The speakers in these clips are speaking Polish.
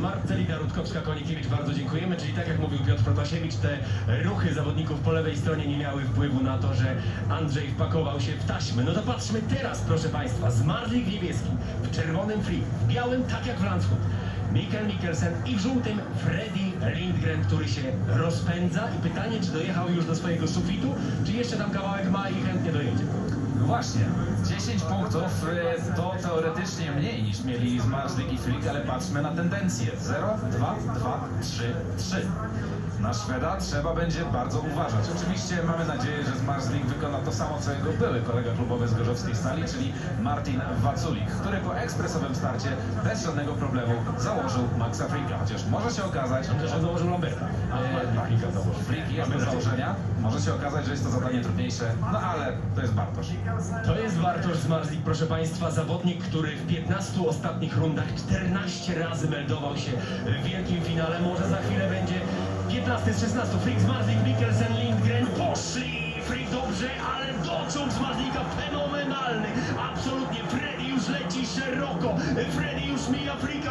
Marcelina Rutkowska-Konikiewicz, bardzo dziękujemy. Czyli tak jak mówił Piotr Protasiewicz, te ruchy zawodników po lewej stronie nie miały wpływu na to, że Andrzej wpakował się w taśmy. No to patrzmy teraz, proszę Państwa, zmarzlik w niebieskim, w czerwonym free, w białym tak jak w Landshut. Mikkel Mikkelsen i w żółtym Freddy Lindgren, który się rozpędza i pytanie, czy dojechał już do swojego sufitu, czy jeszcze tam kawałek ma i chętnie dojedzie. No właśnie, 10 punktów e, to teoretycznie mniej niż mieli Zmarzlik i Flick, ale patrzmy na tendencję. 0, 2, 2, 3, 3. Na Szweda trzeba będzie bardzo uważać. Oczywiście mamy nadzieję, że Zmarzlik wykona to samo, co jego były kolega klubowy z Gorzowskiej Stali, czyli Martin Waculik, który po ekspresowym starcie bez żadnego problemu założył Maxa Fricka. Chociaż może się okazać, Chociaż on założył Lamberta. Frika założył. Flick jest do założenia. Może się okazać, że jest to zadanie trudniejsze, no ale to jest Bartosz. To jest Bartosz Zmarzlik, proszę Państwa, zawodnik, który w 15 ostatnich rundach 14 razy meldował się w wielkim finale. Może za chwilę będzie 15 z 16. Frick Zmarzlik, Mikkelsen, Lindgren poszli. Frick dobrze, ale dociąg Zmarzlika fenomenalny. Absolutnie. Freddy już leci szeroko. Freddy już mija Fricka.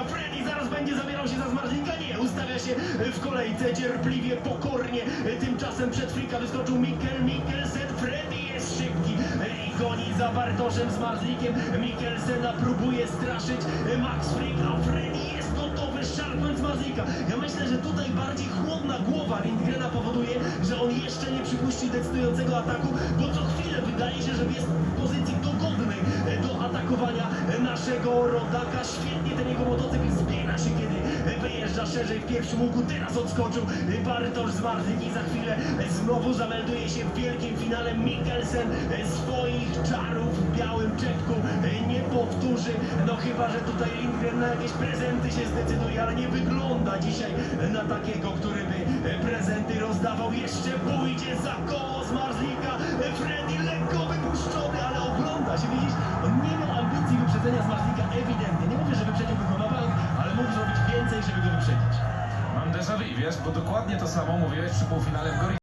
W kolejce cierpliwie, pokornie. Tymczasem przed Fricka wyskoczył Mikkel, Mikkelsen. Freddy jest szybki i goni za Bartoszem z Marzlikiem. Mikkelsena próbuje straszyć Max Frick, a Freddy jest gotowy szarpnąć Marzlika. Ja myślę, że tutaj bardziej chłodna głowa Lindgrena powoduje, że on jeszcze nie przypuści decydującego ataku, bo co chwilę wydaje się, że jest w pozycji dogodnej do atakowania naszego rodaka. Świetnie ten jego motocykl zbiera się, kiedy wyjeżdża szerzej w pierwszym łuku. Teraz odskoczył Bartosz z Marzlik i za chwilę znowu zamelduje się w wielkim finale Mikkelsen swoich czarów w białym czepku nie powtórzy. No chyba, że tutaj Lindgren na jakieś prezenty się zdecyduje, ale nie wygląda dzisiaj na takiego, który by prezenty rozdawał. Jeszcze pójdzie za koło z Marzlika. Freddy lekko wypuszczony, ale ogląda się, widzisz? On nie miał ambicji wyprzedzenia z Marzlika ewidentnie. Nie mówię, że wyprzedził żeby go wyprzedzić. Mam déjà vu, wiesz, bo dokładnie to samo mówiłeś przy półfinale w Gori.